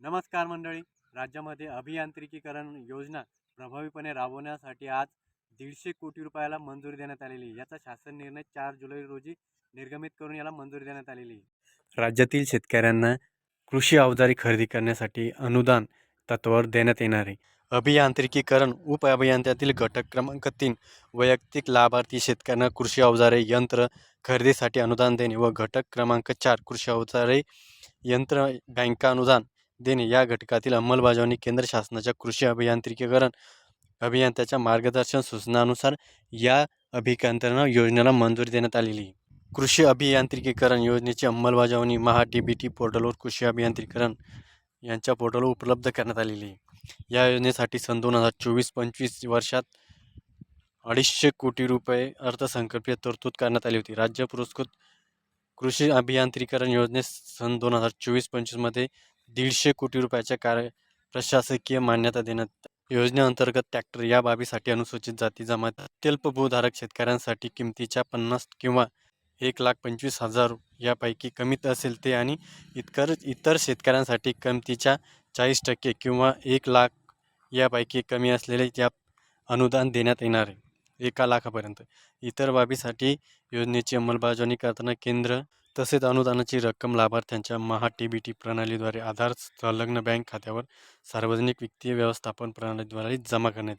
नमस्कार मंडळी. राज्यामध्ये अभियांत्रिकीकरण योजना प्रभावीपणे राबवण्यासाठी आज दीडशे कोटी रुपयाला मंजुरी देण्यात आलेली आहे. याचा शासन निर्णय चार जुलै रोजी निर्गमित करून याला मंजुरी देण्यात आलेली राज्यातील शेतकऱ्यांना कृषी अवजारे खरेदी करण्यासाठी अनुदान तत्वावर देण्यात येणार आहे. अभियांत्रिकीकरण उप अभियंत्यातील घटक क्रमांक तीन वैयक्तिक लाभार्थी शेतकऱ्यांना कृषी अवजारे यंत्र खरेदीसाठी अनुदान देणे व घटक क्रमांक चार कृषी अवजारे यंत्र बँका अनुदान देणे या घटकातील अंमलबजावणी केंद्र शासनाच्या कृषी अभियांत्रिकीकरण अभियंत्याच्या मार्गदर्शन सूचनानुसार या अभिकांतरण योजनेला मंजुरी देण्यात आलेली. कृषी अभियांत्रिकीकरण योजनेची अंमलबजावणी महा डी बी टी पोर्टलवर कृषी अभियांत्रिकीकरण यांच्या पोर्टलवर उपलब्ध करण्यात आलेली. या योजनेसाठी सन दोन हजार चोवीस पंचवीस वर्षात अडीचशे कोटी रुपये अर्थसंकल्पीय तरतूद करण्यात आली होती. राज्य पुरस्कृत कृषी अभियांत्रिकीकरण योजनेत सन दोन हजार चोवीस पंचवीसमध्ये दीडशे कोटी रुपयाच्या कार्य प्रशासकीय मान्यता देण्यात योजनेअंतर्गत ट्रॅक्टर या बाबीसाठी अनुसूचित जाती जमात अत्यल्प भूधारक शेतकऱ्यांसाठी किमतीच्या पन्नास किंवा एक लाख पंचवीस हजार यापैकी कमीत असेल ते आणि इतकर इतर शेतकऱ्यांसाठी किमतीच्या चाळीस टक्के किंवा एक लाख यापैकी कमी असलेले या अनुदान देण्यात येणार आहे. एका लाखापर्यंत. इतर बाबीसाठी योजनेची अंमलबजावणी करताना केंद्र तसेच अनुदानाची रक्कम लाभार्थ्यांच्या महा टी बी टी प्रणालीद्वारे आधार संलग्न बँक खात्यावर सार्वजनिक वित्तीय व्यवस्थापन प्रणालीद्वारे जमा करण्यात